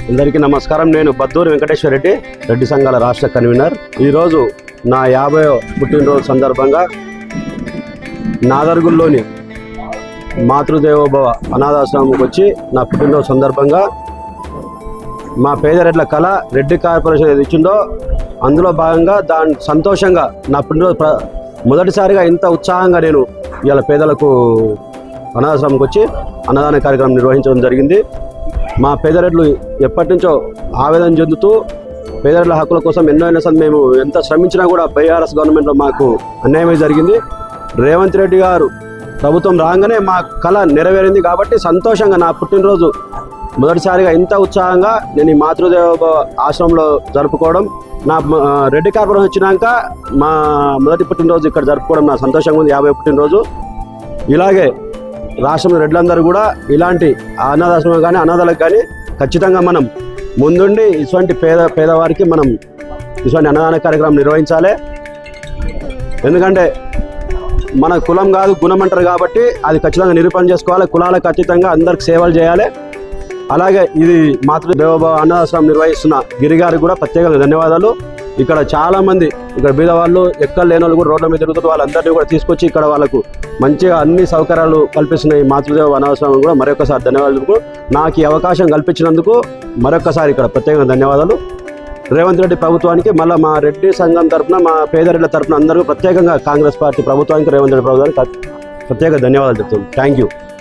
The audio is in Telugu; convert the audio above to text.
అందరికీ నమస్కారం. నేను బద్దూరు వెంకటేశ్వర రెడ్డి రెడ్డి సంఘాల రాష్ట్ర కన్వీనర్. ఈరోజు నా యాభై పుట్టినరోజు సందర్భంగా నాదర్గుల్లోని మాతృదేవోభవ అనాథాశ్రమంకి వచ్చి నా పుట్టినరోజు సందర్భంగా మా పేదరెడ్ల కళ రెడ్డి కార్పొరేషన్ ఏది ఇచ్చిందో అందులో భాగంగా దాని సంతోషంగా నా పుట్టినరోజు ప్ర మొదటిసారిగా ఇంత ఉత్సాహంగా నేను ఇవాళ పేదలకు అనాథాశ్రమంకి వచ్చి అన్నదాన కార్యక్రమం నిర్వహించడం జరిగింది. మా పేదరెడ్లు ఎప్పటి నుంచో ఆవేదన చెందుతూ పేదరెడ్ల హక్కుల కోసం ఎన్నో ఎన్నో సార్లు మేము ఎంత శ్రమించినా కూడా బైఆర్ఎస్ గవర్నమెంట్లో మాకు అన్యాయమే జరిగింది. రేవంత్ రెడ్డి గారు ప్రభుత్వం రాగానే మా కళ నెరవేరింది కాబట్టి సంతోషంగా నా పుట్టినరోజు మొదటిసారిగా ఇంత ఉత్సాహంగా నేను ఈ మాతృదేవ ఆశ్రమంలో జరుపుకోవడం నా రెడ్డి కార్పొరేషన్ వచ్చినాక మా మొదటి పుట్టినరోజు ఇక్కడ జరుపుకోవడం నా సంతోషంగా ఉంది. యాభై పుట్టినరోజు. ఇలాగే రాష్ట్రంలో రెడ్లందరూ కూడా ఇలాంటి అనాథాశ్రమం కానీ అనాథాలకు కానీ ఖచ్చితంగా మనం ముందుండి ఇటువంటి పేద పేదవారికి మనం ఇటువంటి అన్నదాన కార్యక్రమం నిర్వహించాలి. ఎందుకంటే మన కులం కాదు గుణం అంటారు కాబట్టి అది ఖచ్చితంగా నిరూపణ చేసుకోవాలి. కులాలకు ఖచ్చితంగా అందరికి సేవలు చేయాలి. అలాగే ఇది మాతృ దేవభావ అన్నదాశ్రమం నిర్వహిస్తున్న గిరిగారికి కూడా ప్రత్యేకంగా ధన్యవాదాలు. ఇక్కడ చాలా మంది ఇక్కడ బీద వాళ్ళు ఎక్కడ లేని వాళ్ళు కూడా రోడ్ల మీద తిరుగుతారు వాళ్ళందరినీ కూడా తీసుకొచ్చి ఇక్కడ వాళ్ళకు మంచిగా అన్ని సౌకర్యాలు కల్పిస్తున్న ఈ మాతృదేవ వనవసరం కూడా మరొకసారి ధన్యవాదాలు నాకు ఈ అవకాశం కల్పించినందుకు మరొకసారి ఇక్కడ ప్రత్యేకంగా ధన్యవాదాలు. రేవంత్ రెడ్డి ప్రభుత్వానికి మళ్ళీ మా రెడ్డి సంఘం తరఫున మా పేదరెడ్ల తరఫున అందరూ ప్రత్యేకంగా కాంగ్రెస్ పార్టీ ప్రభుత్వానికి రేవంత్ రెడ్డి ప్రభుత్వానికి ప్రత్యేక ధన్యవాదాలు చెప్తున్నాను థ్యాంక్ యూ